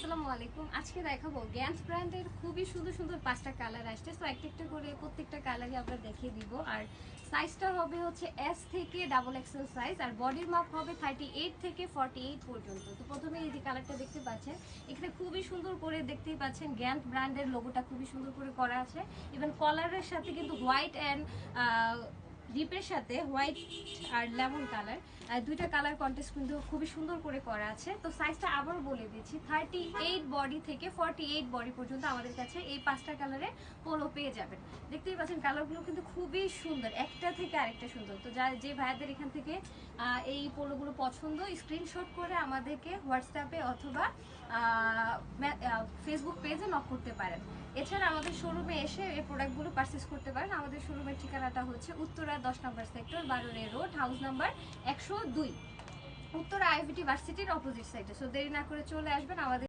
আসসালামু আলাইকুম। আজকে দেখাবো গ্যান্স ব্র্যান্ডের খুবই সুন্দর সুন্দর পাঁচটা কালার আসছে। তো একটা একটা করে প্রত্যেকটা কালারই আমরা দেখিয়ে দিব। আর সাইজটা হবে হচ্ছে এস থেকে ডাবল এক্সেল সাইজ আর বডির মাপ হবে থার্টি এইট থেকে ফর্টি এইট পর্যন্ত। তো প্রথমে এই যে কালারটা দেখতে পাচ্ছেন, এখানে খুবই সুন্দর করে দেখতেই পাচ্ছেন গ্যান্স ব্র্যান্ডের লোগোটা খুবই সুন্দর করে করা আছে। ইভেন কলারের সাথে কিন্তু হোয়াইট অ্যান্ড ডিপের সাথে হোয়াইট আর লেমন কালার। দুইটা কালার কন্টেস্ট কিন্তু খুবই সুন্দর করে করা আছে। তো সাইজটা আবার বলে দিচ্ছি থার্টি এইট বডি থেকে ফর্টি এইট বডি পর্যন্ত আমাদের কাছে এই পাঁচটা কালারে পোলো পেয়ে যাবেন। দেখতেই পাচ্ছেন কালারগুলো কিন্তু খুবই সুন্দর, একটা থেকে আরেকটা সুন্দর। তো যা যে ভাইয়াদের এখান থেকে এই পোলোগুলো পছন্দ স্ক্রিনশট করে আমাদেরকে হোয়াটসঅ্যাপে অথবা ফেসবুক পেজে লক করতে পারেন। এছাড়া আমাদের শোরুমে এসে এই প্রোডাক্টগুলো পারচেস করতে পারেন। আমাদের শোরুমের ঠিকানাটা হচ্ছে উত্তরা দশ নম্বর সেক্টর বারোরে রোড হাউস নাম্বার একশো দুই। উত্তরা আইভিটি ভার্সিটির অপোজিট সাইডে সো দেরি না করে চলে আসবেন। আমাদের